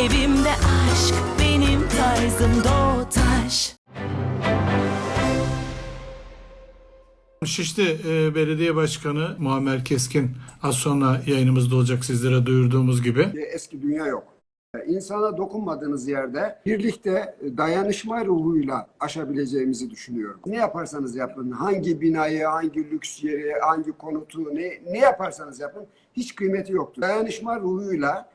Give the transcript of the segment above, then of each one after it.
Evimde aşk benim tarzım Doğutaş Şişli e, Belediye Başkanı Muammer Keskin az sonra yayınımızda olacak sizlere duyurduğumuz gibi. eski dünya yok. İnsana dokunmadığınız yerde birlikte dayanışma ruhuyla aşabileceğimizi düşünüyorum. Ne yaparsanız yapın, hangi binayı, hangi lüks yeri, hangi konutu, ne, ne yaparsanız yapın hiç kıymeti yoktur. Dayanışma ruhuyla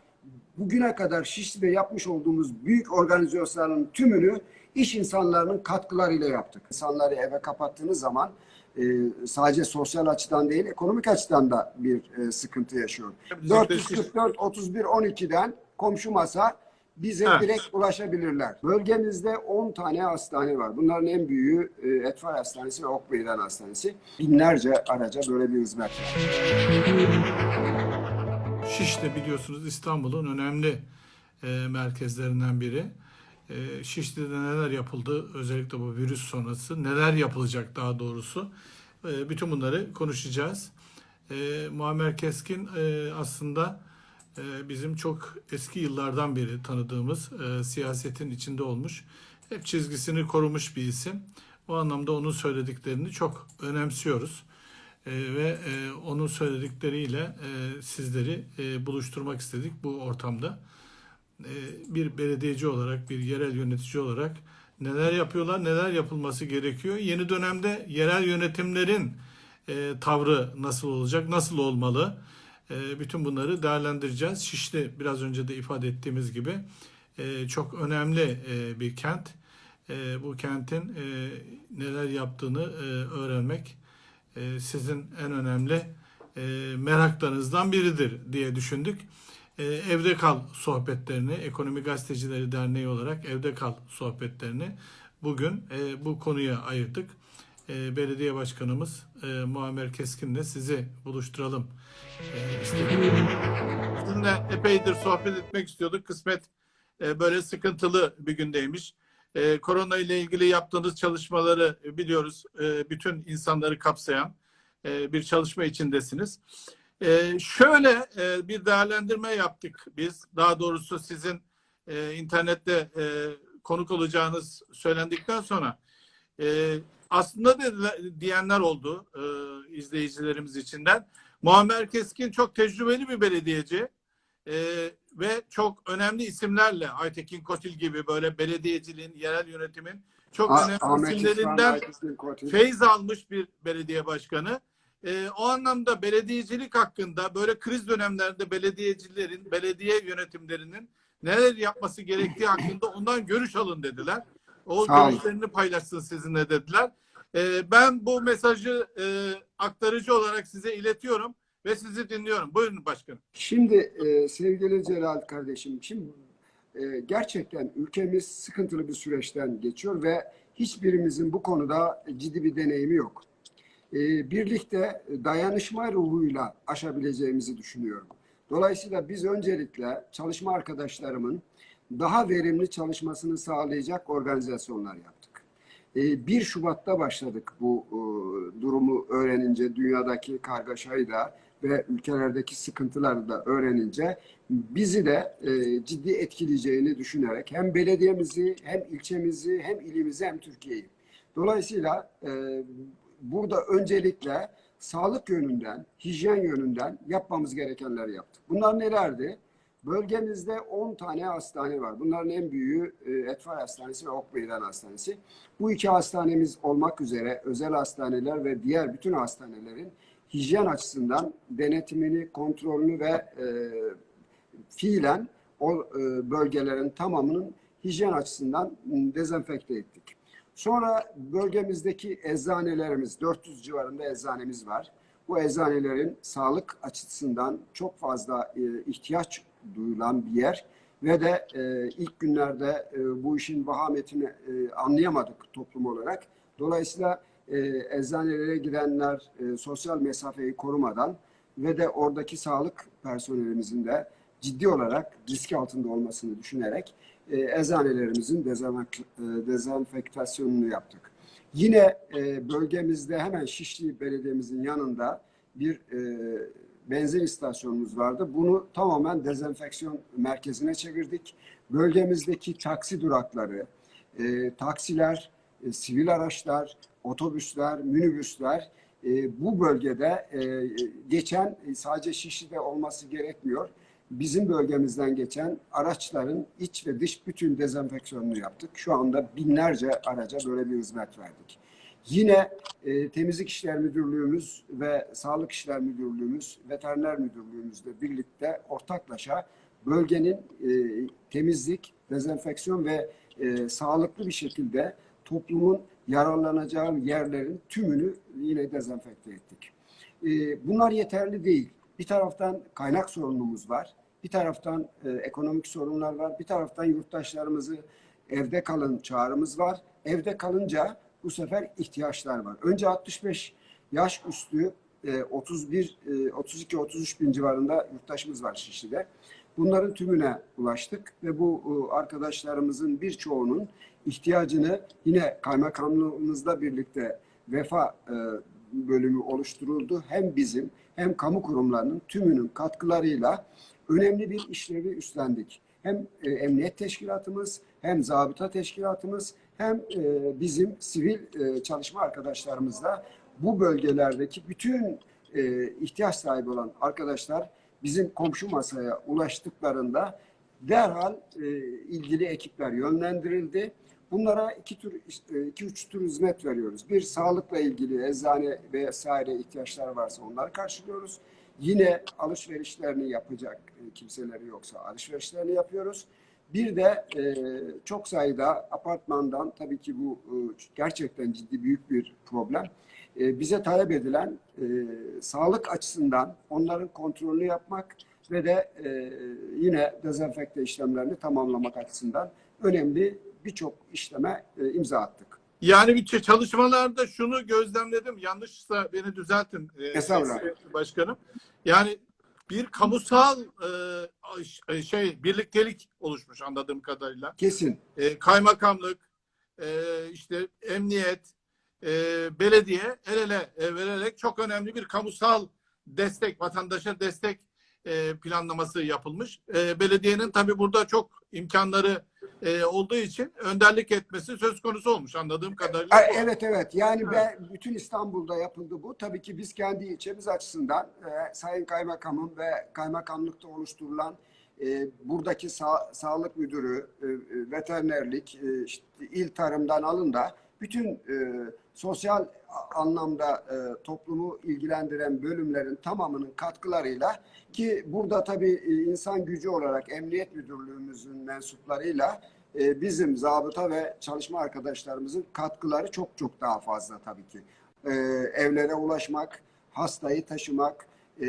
bugüne kadar Şişli'de yapmış olduğumuz büyük organizasyonların tümünü iş insanlarının katkılarıyla yaptık. İnsanları eve kapattığınız zaman e, sadece sosyal açıdan değil, ekonomik açıdan da bir e, sıkıntı yaşıyor. Bizim de 444 31 12'den komşu masa bize Ha. direkt ulaşabilirler. Bölgemizde 10 tane hastane var. Bunların en büyüğü e, Etfal Hastanesi ve Okmeydan Hastanesi. Binlerce araca böyle bir hizmet var. Şişli biliyorsunuz İstanbul'un önemli e, merkezlerinden biri. E, Şişli'de neler yapıldı özellikle bu virüs sonrası neler yapılacak daha doğrusu E, bütün bunları konuşacağız. E, Muammer Keskin e, aslında e, bizim çok eski yıllardan beri tanıdığımız e, siyasetin içinde olmuş hep çizgisini korumuş bir isim. O anlamda onun söylediklerini çok önemsiyoruz. E, ve e, onun söyledikleriyle e, sizleri e, buluşturmak istedik bu ortamda. E, bir belediyeci olarak, bir yerel yönetici olarak neler yapıyorlar, neler yapılması gerekiyor. Yeni dönemde yerel yönetimlerin e, tavrı nasıl olacak, nasıl olmalı? E, bütün bunları değerlendireceğiz. Şişli biraz önce de ifade ettiğimiz gibi çok önemli bir kent. Bu kentin neler yaptığını e, öğrenmek e, sizin en önemli e, meraklarınızdan biridir diye düşündük. E, Evde Kal sohbetlerini, Ekonomi Gazetecileri Derneği olarak Evde Kal sohbetlerini bugün bu konuya ayırdık. Belediye Başkanımız Muammer Keskin'le sizi buluşturalım e, istedik. Sizinle epeydir sohbet etmek istiyorduk. Kısmet böyle sıkıntılı bir gündeymiş. E, korona ile ilgili yaptığınız çalışmaları biliyoruz. E, bütün insanları kapsayan e, bir çalışma içindesiniz. E, şöyle e, bir değerlendirme yaptık biz. Daha doğrusu sizin e, internette e, konuk olacağınız söylendikten sonra e, aslında dediler, diyenler oldu e, izleyicilerimiz içinden. Muammer Keskin çok tecrübeli bir belediyeci e, ve çok önemli isimlerle Aytekin Kotil gibi böyle belediyeciliğin, yerel yönetimin çok Ah- önemli Ahmet isimlerinden Kotil. feyz almış bir belediye başkanı. Ee, o anlamda belediyecilik hakkında böyle kriz dönemlerinde belediyecilerin, belediye yönetimlerinin neler yapması gerektiği hakkında ondan görüş alın dediler. O Sağ olun. görüşlerini paylaşsın sizinle dediler. Ee, ben bu mesajı e, aktarıcı olarak size iletiyorum ve sizi dinliyorum. Buyurun başkanım. Şimdi e, sevgili Celal kardeşim, şimdi e, gerçekten ülkemiz sıkıntılı bir süreçten geçiyor ve hiçbirimizin bu konuda ciddi bir deneyimi yok. E, birlikte dayanışma ruhuyla aşabileceğimizi düşünüyorum. Dolayısıyla biz öncelikle çalışma arkadaşlarımın daha verimli çalışmasını sağlayacak organizasyonlar yaptık. E, 1 Şubat'ta başladık bu e, durumu öğrenince, dünyadaki kargaşayı da ve ülkelerdeki sıkıntıları da öğrenince bizi de e, ciddi etkileyeceğini düşünerek hem belediyemizi hem ilçemizi hem ilimizi hem Türkiye'yi. Dolayısıyla e, burada öncelikle sağlık yönünden, hijyen yönünden yapmamız gerekenleri yaptık. Bunlar nelerdi? Bölgemizde 10 tane hastane var. Bunların en büyüğü e, Etfal Hastanesi ve Okmeydan Hastanesi. Bu iki hastanemiz olmak üzere özel hastaneler ve diğer bütün hastanelerin hijyen açısından denetimini, kontrolünü ve e, fiilen o e, bölgelerin tamamının hijyen açısından dezenfekte ettik. Sonra bölgemizdeki eczanelerimiz, 400 civarında eczanemiz var. Bu eczanelerin sağlık açısından çok fazla e, ihtiyaç duyulan bir yer ve de e, ilk günlerde e, bu işin vahametini e, anlayamadık toplum olarak. Dolayısıyla e, eczanelere gidenler e, sosyal mesafeyi korumadan ve de oradaki sağlık personelimizin de ciddi olarak risk altında olmasını düşünerek e, eczanelerimizin e, dezenfektasyonunu yaptık. Yine e, bölgemizde hemen Şişli Belediye'mizin yanında bir e, benzin istasyonumuz vardı. Bunu tamamen dezenfeksiyon merkezine çevirdik. Bölgemizdeki taksi durakları, e, taksiler, e, sivil araçlar, otobüsler, minibüsler e, bu bölgede e, geçen e, sadece Şişli'de olması gerekmiyor. Bizim bölgemizden geçen araçların iç ve dış bütün dezenfeksiyonunu yaptık. Şu anda binlerce araca böyle bir hizmet verdik. Yine e, Temizlik İşler Müdürlüğümüz ve Sağlık İşler Müdürlüğümüz, Veteriner Müdürlüğümüzle birlikte ortaklaşa bölgenin e, temizlik, dezenfeksiyon ve e, sağlıklı bir şekilde toplumun yararlanacağı yerlerin tümünü yine dezenfekte ettik. E, bunlar yeterli değil. Bir taraftan kaynak sorunumuz var. Bir taraftan e, ekonomik sorunlar var. Bir taraftan yurttaşlarımızı evde kalın çağrımız var. Evde kalınca bu sefer ihtiyaçlar var. Önce 65 yaş üstü e, 31 e, 32-33 bin civarında yurttaşımız var Şişli'de. Bunların tümüne ulaştık ve bu arkadaşlarımızın birçoğunun ihtiyacını yine kaymakamlığımızla birlikte vefa e, bölümü oluşturuldu. Hem bizim hem kamu kurumlarının tümünün katkılarıyla önemli bir işlevi üstlendik. Hem e, emniyet teşkilatımız hem zabıta teşkilatımız hem e, bizim sivil çalışma arkadaşlarımızla bu bölgelerdeki bütün ihtiyaç sahibi olan arkadaşlar bizim komşu masaya ulaştıklarında derhal ilgili ekipler yönlendirildi. Bunlara iki tür, e, iki üç tür hizmet veriyoruz. Bir sağlıkla ilgili eczane vesaire ihtiyaçlar varsa onları karşılıyoruz. Yine alışverişlerini yapacak e, kimseleri yoksa alışverişlerini yapıyoruz. Bir de e, çok sayıda apartmandan tabii ki bu e, gerçekten ciddi büyük bir problem. E, bize talep edilen e, sağlık açısından onların kontrolünü yapmak ve de e, yine dezenfekte işlemlerini tamamlamak açısından önemli birçok işleme e, imza attık. Yani bir çalışmalarda şunu gözlemledim. Yanlışsa beni düzeltin e, Estağfurullah. Başkanım. Yani bir kamusal e, e, şey birliktelik oluşmuş anladığım kadarıyla. Kesin. E, kaymakamlık, e, işte emniyet, e, belediye el ele e, vererek çok önemli bir kamusal destek, vatandaşa destek e, planlaması yapılmış. E, belediyenin tabii burada çok imkanları e, olduğu için önderlik etmesi söz konusu olmuş anladığım kadarıyla. Evet evet yani ve bütün İstanbul'da yapıldı bu. Tabii ki biz kendi ilçemiz açısından Sayın Kaymakamın ve kaymakamlıkta oluşturulan buradaki sa- sağlık müdürü, veterinerlik, işte il tarımdan alın da bütün e, sosyal anlamda e, toplumu ilgilendiren bölümlerin tamamının katkılarıyla ki burada tabii e, insan gücü olarak Emniyet Müdürlüğümüzün mensuplarıyla e, bizim zabıta ve çalışma arkadaşlarımızın katkıları çok çok daha fazla tabii ki. E, evlere ulaşmak, hastayı taşımak, e,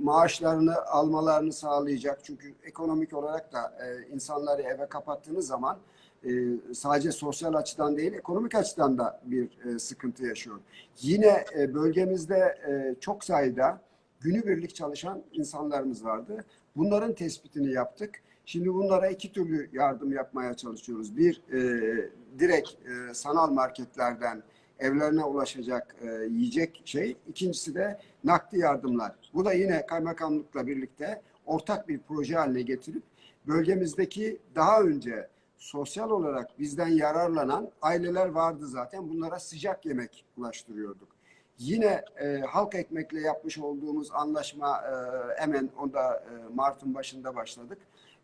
maaşlarını almalarını sağlayacak. Çünkü ekonomik olarak da e, insanları eve kapattığınız zaman e, sadece sosyal açıdan değil, ekonomik açıdan da bir e, sıkıntı yaşıyor. Yine e, bölgemizde e, çok sayıda günübirlik çalışan insanlarımız vardı. Bunların tespitini yaptık. Şimdi bunlara iki türlü yardım yapmaya çalışıyoruz. Bir, e, direkt e, sanal marketlerden evlerine ulaşacak e, yiyecek şey. İkincisi de nakdi yardımlar. Bu da yine kaymakamlıkla birlikte ortak bir proje haline getirip bölgemizdeki daha önce sosyal olarak bizden yararlanan aileler vardı zaten. Bunlara sıcak yemek ulaştırıyorduk. Yine e, halk ekmekle yapmış olduğumuz anlaşma e, hemen onda e, Mart'ın başında başladık.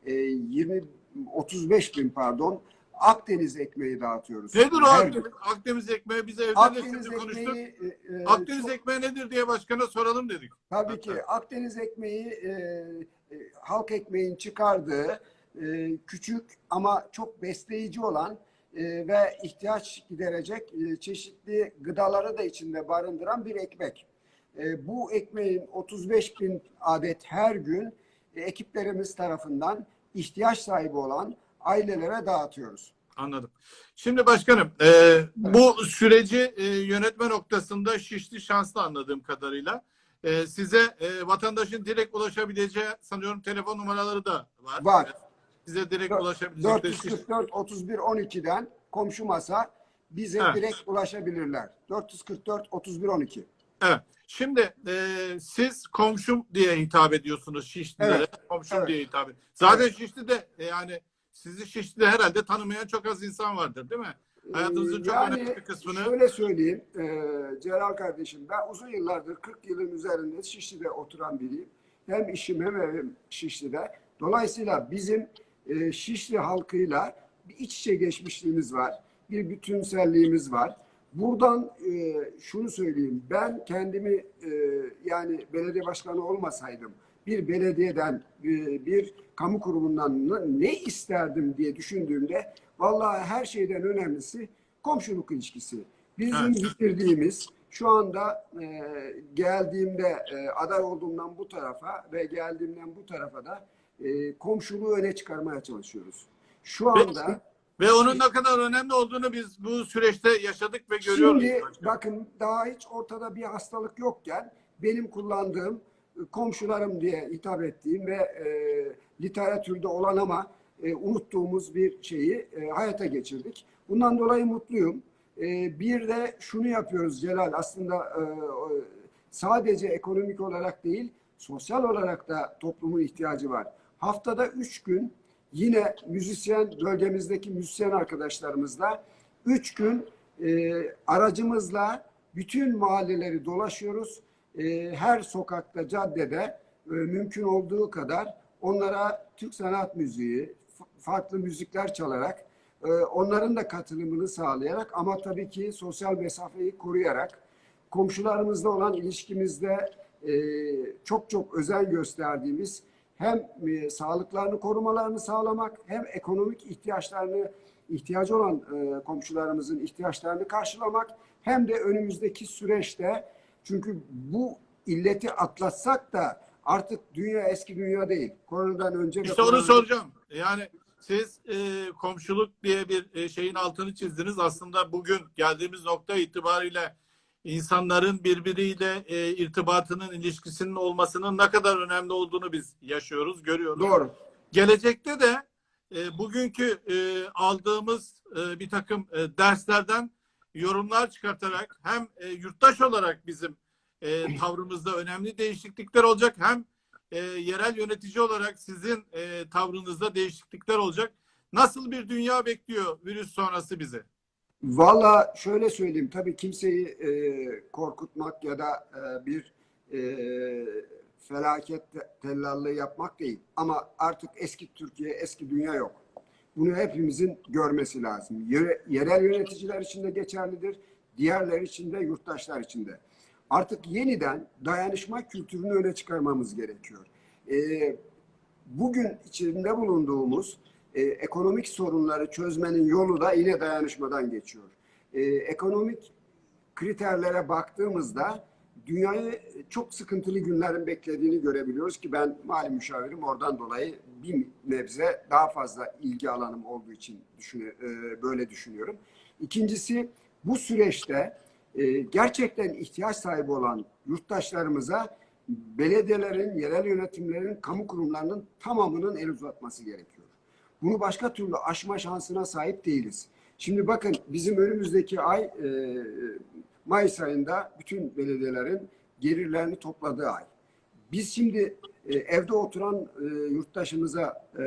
E, 20 35 bin pardon Akdeniz ekmeği dağıtıyoruz. Nedir o Her Akdeniz, Akdeniz ekmeği? Biz evde de Akdeniz şimdi konuştuk. ekmeği e, e, Akdeniz çok- ekmeği nedir diye başkana soralım dedik. Tabii ki Akdeniz ekmeği e, e, halk ekmeğin çıkardığı e, küçük ama çok besleyici olan e, ve ihtiyaç giderecek e, çeşitli gıdaları da içinde barındıran bir ekmek. E, bu ekmeğin 35 bin adet her gün e, ekiplerimiz tarafından ihtiyaç sahibi olan ailelere dağıtıyoruz. Anladım. Şimdi başkanım e, bu süreci e, yönetme noktasında Şişli şanslı anladığım kadarıyla. E, size e, vatandaşın direkt ulaşabileceği sanıyorum telefon numaraları da var. Var. Size direkt ulaşabilecekleri Şişli- 444 31 12'den komşu masa bize Ha. direkt ulaşabilirler. 444 31 12. Evet. Şimdi e, siz komşum diye hitap ediyorsunuz Şişlilere. Evet. Komşum Evet. diye hitap ediyorsunuz. Zaten Şişli'de e, yani sizi Şişli'de herhalde tanımayan çok az insan vardır değil mi? Hayatınızın çok Yani önemli bir kısmını Şöyle söyleyeyim e, Celal kardeşim ben uzun yıllardır 40 yılın üzerinde Şişli'de oturan biriyim. Hem işim hem evim Şişli'de. Dolayısıyla bizim e, Şişli halkıyla bir iç içe geçmişliğimiz var. Bir bütünselliğimiz var. Buradan e, şunu söyleyeyim. Ben kendimi e, yani belediye başkanı olmasaydım bir belediyeden e, bir kamu kurumundan ne- ne isterdim diye düşündüğümde vallahi her şeyden önemlisi komşuluk ilişkisi. Bizim Evet. bitirdiğimiz şu anda e, geldiğimde e, aday olduğumdan bu tarafa ve geldiğimden bu tarafa da e, komşuluğu öne çıkarmaya çalışıyoruz. Şu anda ve onun ne kadar önemli olduğunu biz bu süreçte yaşadık ve görüyoruz. Şimdi başkanım. bakın daha hiç ortada bir hastalık yokken benim kullandığım e, komşularım diye hitap ettiğim ve e, literatürde olan ama e, unuttuğumuz bir şeyi e, hayata geçirdik. Bundan dolayı mutluyum. E, bir de şunu yapıyoruz Celal aslında e, sadece ekonomik olarak değil sosyal olarak da toplumun ihtiyacı var. Haftada üç gün yine müzisyen bölgemizdeki müzisyen arkadaşlarımızla üç gün e, aracımızla bütün mahalleleri dolaşıyoruz. E, her sokakta, caddede e, mümkün olduğu kadar onlara Türk sanat müziği, farklı müzikler çalarak, e, onların da katılımını sağlayarak ama tabii ki sosyal mesafeyi koruyarak, komşularımızla olan ilişkimizde e, çok çok özen gösterdiğimiz hem e, sağlıklarını korumalarını sağlamak hem ekonomik ihtiyaçlarını ihtiyacı olan e, komşularımızın ihtiyaçlarını karşılamak hem de önümüzdeki süreçte çünkü bu illeti atlatsak da artık dünya eski dünya değil. Koronadan önce İşte onu soracağım. Yani siz e, komşuluk diye bir e, şeyin altını çizdiniz. Aslında bugün geldiğimiz nokta itibariyle insanların birbiriyle e, irtibatının, ilişkisinin olmasının ne kadar önemli olduğunu biz yaşıyoruz, görüyoruz. Doğru. Gelecekte de e, bugünkü e, aldığımız e, bir takım e, derslerden yorumlar çıkartarak hem e, yurttaş olarak bizim e, tavrımızda önemli değişiklikler olacak hem e, yerel yönetici olarak sizin e, tavrınızda değişiklikler olacak. Nasıl bir dünya bekliyor virüs sonrası bizi? Valla şöyle söyleyeyim tabii kimseyi e, korkutmak ya da e, bir e, felaket tellallığı yapmak değil. Ama artık eski Türkiye, eski dünya yok. Bunu hepimizin görmesi lazım. Yere- yerel yöneticiler için de geçerlidir. Diğerler için de, yurttaşlar için de. Artık yeniden dayanışma kültürünü öne çıkarmamız gerekiyor. E, bugün içinde bulunduğumuz e, ekonomik sorunları çözmenin yolu da yine dayanışmadan geçiyor. E, ekonomik kriterlere baktığımızda dünyayı çok sıkıntılı günlerin beklediğini görebiliyoruz ki ben mali müşavirim oradan dolayı bir nebze daha fazla ilgi alanım olduğu için düşünü- e, böyle düşünüyorum. İkincisi bu süreçte e, gerçekten ihtiyaç sahibi olan yurttaşlarımıza belediyelerin, yerel yönetimlerin, kamu kurumlarının tamamının el uzatması gerekiyor. Bunu başka türlü aşma şansına sahip değiliz. Şimdi bakın bizim önümüzdeki ay e, Mayıs ayında bütün belediyelerin gelirlerini topladığı ay. Biz şimdi e, evde oturan e, yurttaşımıza e,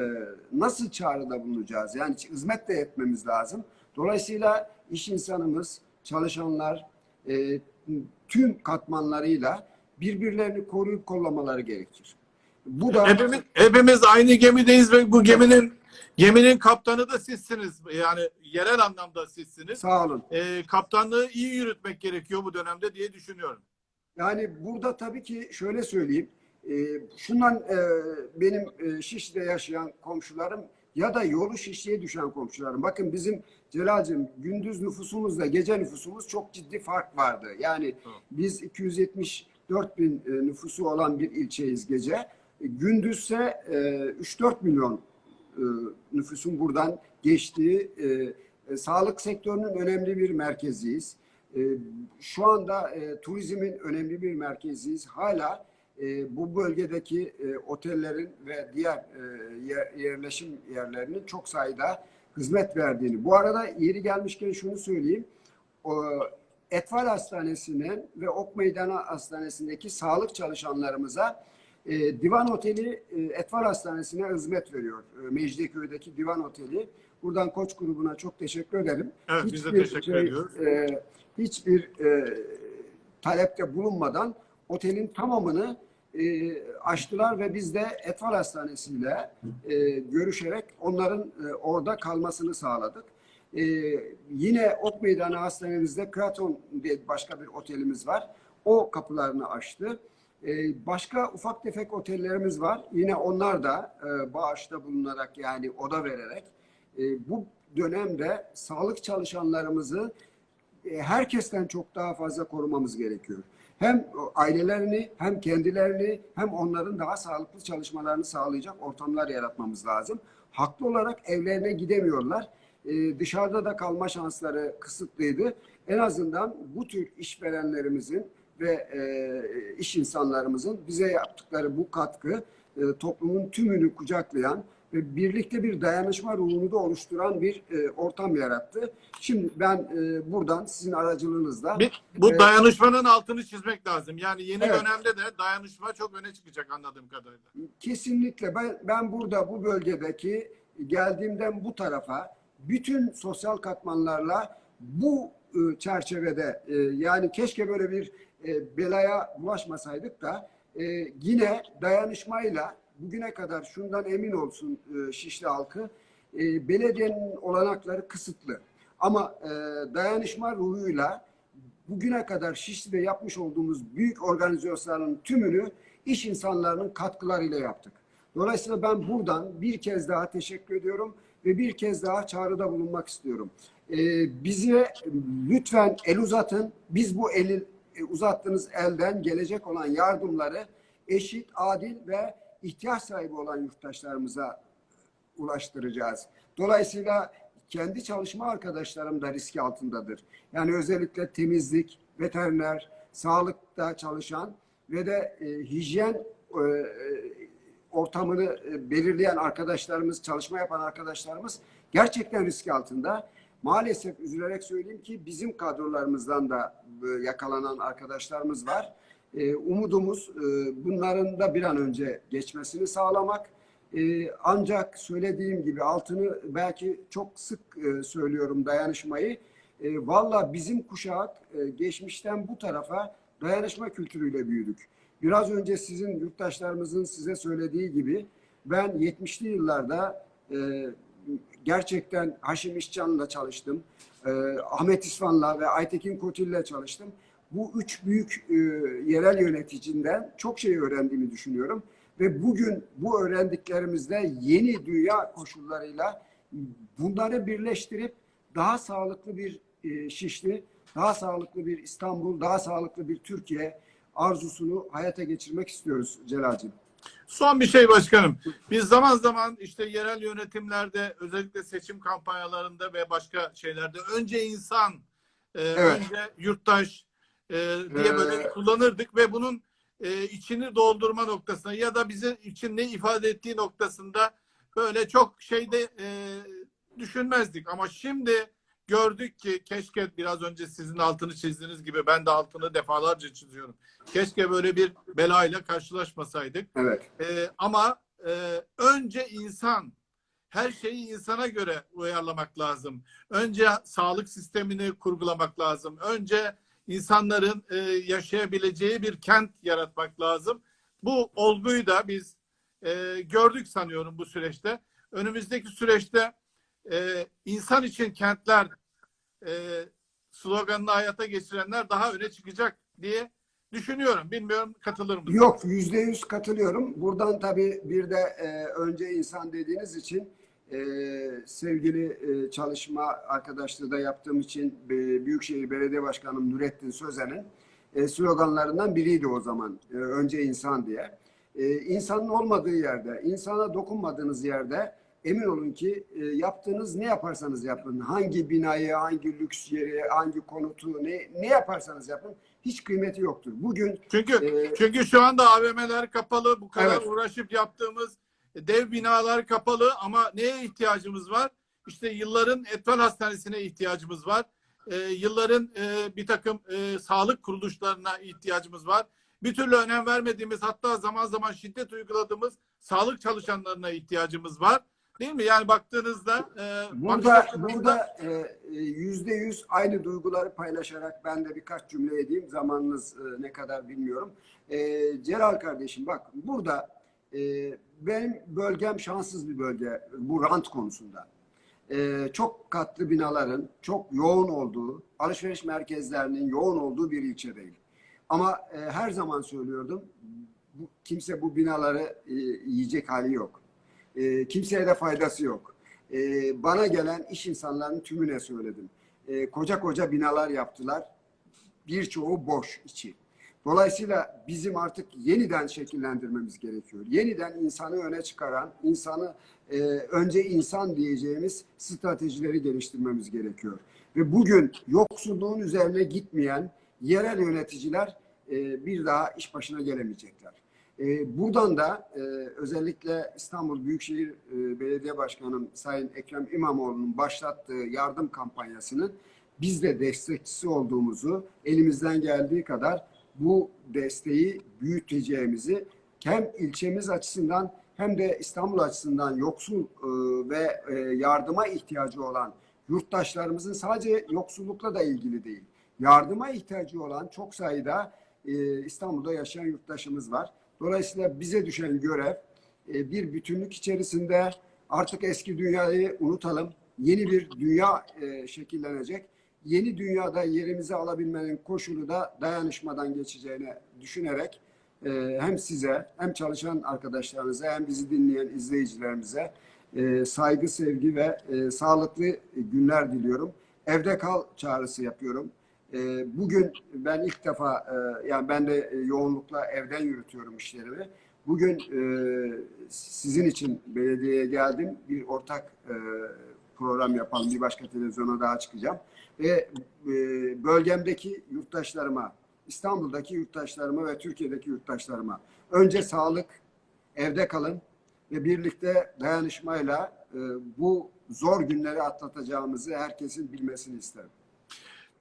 nasıl çağrıda bulunacağız? Yani hizmet de etmemiz lazım. Dolayısıyla iş insanımız, çalışanlar e, tüm katmanlarıyla birbirlerini koruyup kollamaları gerekir. Bu da Hepimiz, hepimiz aynı gemideyiz ve bu geminin geminin kaptanı da sizsiniz. Yani yerel anlamda sizsiniz. sağ olun. E, kaptanlığı iyi yürütmek gerekiyor bu dönemde diye düşünüyorum. Yani burada tabii ki şöyle söyleyeyim. E, şundan e, benim e, Şişli'de yaşayan komşularım ya da yolu Şişli'ye düşen komşularım. Bakın bizim Celal'cim gündüz nüfusumuzla gece nüfusumuz çok ciddi fark vardı. Yani biz 274 bin e, nüfusu olan bir ilçeyiz gece. Gündüzse e, 3-4 milyon e, nüfusun buradan geçtiği e, e, sağlık sektörünün önemli bir merkeziyiz. E, şu anda e, turizmin önemli bir merkeziyiz. Hala e, bu bölgedeki e, otellerin ve diğer e, yer- yerleşim yerlerinin çok sayıda hizmet verdiğini. Bu arada yeri gelmişken şunu söyleyeyim. O, Etfal Hastanesi'nin ve Ok Meydanı Hastanesi'ndeki sağlık çalışanlarımıza e, Divan Oteli e, Etfal Hastanesi'ne hizmet veriyor. E, Mecidiyeköy'deki Divan Oteli. Buradan Koç grubuna çok teşekkür ederim. Evet, biz de Hiçbir teşekkür ediyoruz. e, hiçbir e, talepte bulunmadan otelin tamamını e, açtılar ve biz de Etfal Hastanesi ile e, görüşerek onların e, orada kalmasını sağladık. E, yine Ok Meydanı Hastanemizde Kraton diye başka bir otelimiz var. O kapılarını açtı. E, başka ufak tefek otellerimiz var. Yine onlar da e, bağışta bulunarak yani oda vererek e, bu dönemde sağlık çalışanlarımızı e, herkesten çok daha fazla korumamız gerekiyor. Hem ailelerini hem kendilerini hem onların daha sağlıklı çalışmalarını sağlayacak ortamlar yaratmamız lazım. Haklı olarak evlerine gidemiyorlar. Dışarıda da kalma şansları kısıtlıydı. En azından bu tür işverenlerimizin ve e, iş insanlarımızın bize yaptıkları bu katkı e, toplumun tümünü kucaklayan ve birlikte bir dayanışma ruhunu da oluşturan bir e, ortam yarattı. Şimdi ben e, buradan sizin aracılığınızla Bir- bu Evet. dayanışmanın altını çizmek lazım. Yani yeni Evet. dönemde de dayanışma çok öne çıkacak anladığım kadarıyla. Kesinlikle ben ben burada bu bölgedeki geldiğimden bu tarafa bütün sosyal katmanlarla bu e, çerçevede e, yani keşke böyle bir e, belaya bulaşmasaydık da e, yine dayanışmayla bugüne kadar şundan emin olsun e, Şişli halkı e, belediyenin olanakları kısıtlı. Ama e, dayanışma ruhuyla bugüne kadar Şişli'de yapmış olduğumuz büyük organizasyonların tümünü iş insanlarının katkılarıyla yaptık. Dolayısıyla ben buradan bir kez daha teşekkür ediyorum ve bir kez daha çağrıda bulunmak istiyorum. Ee, bize lütfen el uzatın. Biz bu eli e, uzattığınız elden gelecek olan yardımları eşit, adil ve ihtiyaç sahibi olan yurttaşlarımıza ulaştıracağız. Dolayısıyla kendi çalışma arkadaşlarım da riski altındadır. Yani özellikle temizlik, veteriner, sağlıkta çalışan ve de e, hijyen e, e, ortamını e, belirleyen arkadaşlarımız, çalışma yapan arkadaşlarımız gerçekten risk altında. Maalesef üzülerek söyleyeyim ki bizim kadrolarımızdan da e, yakalanan arkadaşlarımız var. E, umudumuz e, bunların da bir an önce geçmesini sağlamak. Ancak söylediğim gibi altını belki çok sık söylüyorum dayanışmayı. Valla bizim kuşak geçmişten bu tarafa dayanışma kültürüyle büyüdük. Biraz önce sizin yurttaşlarımızın size söylediği gibi ben 70'li yıllarda gerçekten Haşim İşcan'la çalıştım. E, Ahmet İsvan'la ve Aytekin Kotil'le çalıştım. Bu üç büyük e, yerel yöneticinden çok şey öğrendiğimi düşünüyorum. Ve bugün bu öğrendiklerimizle yeni dünya koşullarıyla bunları birleştirip daha sağlıklı bir e, Şişli, daha sağlıklı bir İstanbul, daha sağlıklı bir Türkiye arzusunu hayata geçirmek istiyoruz Celal'cim. Son bir şey başkanım. Biz zaman zaman işte yerel yönetimlerde özellikle seçim kampanyalarında ve başka şeylerde önce insan, e, Evet. önce yurttaş e, diye Ee, böyle kullanırdık ve bunun e, içini doldurma noktasında ya da bize için ne ifade ettiği noktasında böyle çok şeyde e, düşünmezdik. Ama şimdi gördük ki keşke biraz önce sizin altını çizdiğiniz gibi ben de altını defalarca çiziyorum. Keşke böyle bir belayla karşılaşmasaydık. Evet. Ee, ama e, önce insan, her şeyi insana göre uyarlamak lazım. Önce sağlık sistemini kurgulamak lazım. Önce insanların e, yaşayabileceği bir kent yaratmak lazım. Bu olguyu da biz e, gördük sanıyorum bu süreçte. Önümüzdeki süreçte e, insan için kentler e, sloganını hayata geçirenler daha öne çıkacak diye düşünüyorum. Bilmiyorum katılır mısınız? Yok yüzde yüz katılıyorum. Buradan tabii bir de e, önce insan dediğiniz için e, sevgili e, çalışma arkadaşlığı da yaptığım için e, Büyükşehir Belediye Başkanım Nurettin Sözen'in e, sloganlarından biriydi o zaman. E, önce insan diye. E, insanın olmadığı yerde, insana dokunmadığınız yerde emin olun ki e, yaptığınız ne yaparsanız yapın, hangi binayı, hangi lüks yeri, hangi konutu, ne, ne yaparsanız yapın hiç kıymeti yoktur. Bugün Çünkü Ee, çünkü şu anda AVM'ler kapalı, bu kadar Evet. uğraşıp yaptığımız dev binalar kapalı ama neye ihtiyacımız var? İşte yılların Etfal Hastanesi'ne ihtiyacımız var. e, yılların e, bir takım e, sağlık kuruluşlarına ihtiyacımız var. Bir türlü önem vermediğimiz hatta zaman zaman şiddet uyguladığımız sağlık çalışanlarına ihtiyacımız var. Değil mi? Yani baktığınızda e, Burada burada e, yüzde yüz aynı duyguları paylaşarak ben de birkaç cümle edeyim. Zamanınız e, ne kadar bilmiyorum. E, Celal kardeşim bak burada e, benim bölgem şanssız bir bölge bu rant konusunda. E, çok katlı binaların çok yoğun olduğu, alışveriş merkezlerinin yoğun olduğu bir ilçe değil. Ama e, her zaman söylüyordum, bu, kimse bu binaları e, yiyecek hali yok. E, kimseye de faydası yok. E, bana gelen iş insanlarının tümüne söyledim. E, koca koca binalar yaptılar. Birçoğu boş içi. Dolayısıyla bizim artık yeniden şekillendirmemiz gerekiyor. Yeniden insanı öne çıkaran, insanı e, önce insan diyeceğimiz stratejileri geliştirmemiz gerekiyor. Ve bugün yoksulluğun üzerine gitmeyen yerel yöneticiler e, bir daha iş başına gelemeyecekler. E, buradan da e, özellikle İstanbul Büyükşehir e, Belediye Başkanım Sayın Ekrem İmamoğlu'nun başlattığı yardım kampanyasının biz de destekçisi olduğumuzu elimizden geldiği kadar bu desteği büyüteceğimizi hem ilçemiz açısından hem de İstanbul açısından yoksul e, ve yardıma ihtiyacı olan yurttaşlarımızın sadece yoksullukla da ilgili değil. Yardıma ihtiyacı olan çok sayıda İstanbul'da yaşayan yurttaşımız var. Dolayısıyla bize düşen görev e, bir bütünlük içerisinde artık eski dünyayı unutalım. Yeni bir dünya e, şekillenecek. Yeni dünyada yerimizi alabilmenin koşulu da dayanışmadan geçeceğini düşünerek e, hem size hem çalışan arkadaşlarınıza hem bizi dinleyen izleyicilerimize saygı, sevgi ve sağlıklı günler diliyorum. Evde kal çağrısı yapıyorum. E, bugün ben ilk defa e, yani ben de e, yoğunlukla evden yürütüyorum işlerimi. Bugün e, sizin için belediyeye geldim. Bir ortak e, program yapalım. Bir başka televizyona daha çıkacağım. Ve e, bölgemdeki yurttaşlarıma, İstanbul'daki yurttaşlarıma ve Türkiye'deki yurttaşlarıma önce sağlık, evde kalın ve birlikte dayanışmayla e, bu zor günleri atlatacağımızı herkesin bilmesini isterim.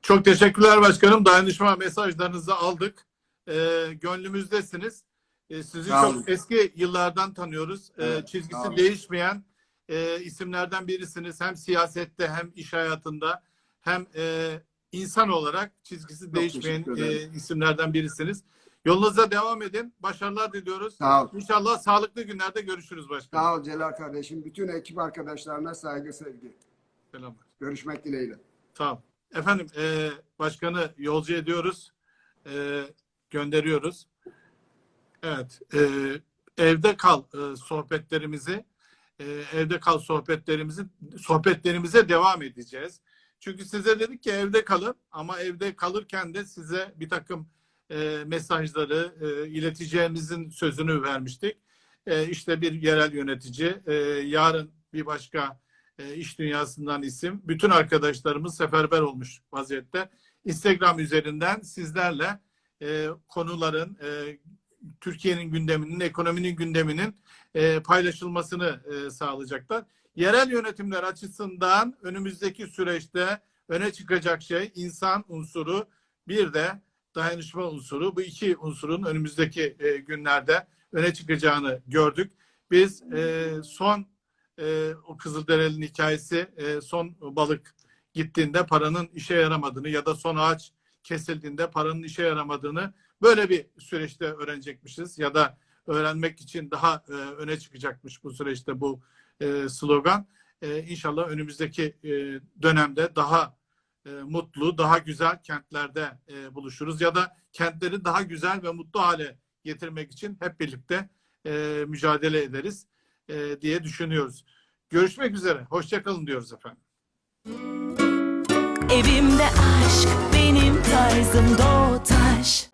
Çok teşekkürler başkanım. Dayanışma mesajlarınızı aldık. E, gönlümüzdesiniz. E, sizi Sağ çok olun. eski yıllardan tanıyoruz. E, Evet, çizgisi sağ değişmeyen e, isimlerden birisiniz. Hem siyasette hem iş hayatında hem e, insan olarak çizgisi değişmeyen teşekkür ederim. e, isimlerden birisiniz. Yolunuza devam edin. Başarılar diliyoruz. Sağ ol. İnşallah sağlıklı günlerde görüşürüz başkanım. Sağ ol Celal kardeşim. Bütün ekip arkadaşlarına saygı, sevgi. Selamlar. Görüşmek dileğiyle. Tamam. Efendim e, başkanı yolcu ediyoruz. E, gönderiyoruz. Evet. E, evde kal e, sohbetlerimizi e, evde kal sohbetlerimizi sohbetlerimize devam edeceğiz. Çünkü size dedik ki evde kalın ama evde kalırken de size bir takım e, mesajları e, ileteceğimizin sözünü vermiştik. E, işte bir yerel yönetici, e, yarın bir başka e, iş dünyasından isim. Bütün arkadaşlarımız seferber olmuş vaziyette. Instagram üzerinden sizlerle e, konuların, e, Türkiye'nin gündeminin, ekonominin gündeminin e, paylaşılmasını e, sağlayacaklar. Yerel yönetimler açısından önümüzdeki süreçte öne çıkacak şey insan unsuru, bir de dayanışma unsuru. Bu iki unsurun önümüzdeki e, günlerde öne çıkacağını gördük. Biz e, son e, o Kızılderili'nin hikayesi e, son balık gittiğinde paranın işe yaramadığını ya da son ağaç kesildiğinde paranın işe yaramadığını böyle bir süreçte öğrenecekmişiz ya da öğrenmek için daha e, öne çıkacakmış bu süreçte bu e, slogan. E, inşallah önümüzdeki e, dönemde daha e, mutlu, daha güzel kentlerde e, buluşuruz ya da kentleri daha güzel ve mutlu hale getirmek için hep birlikte e, mücadele ederiz e, diye düşünüyoruz. Görüşmek üzere. Hoşçakalın diyoruz efendim. Evimde aşk benim tarzım doğu taş.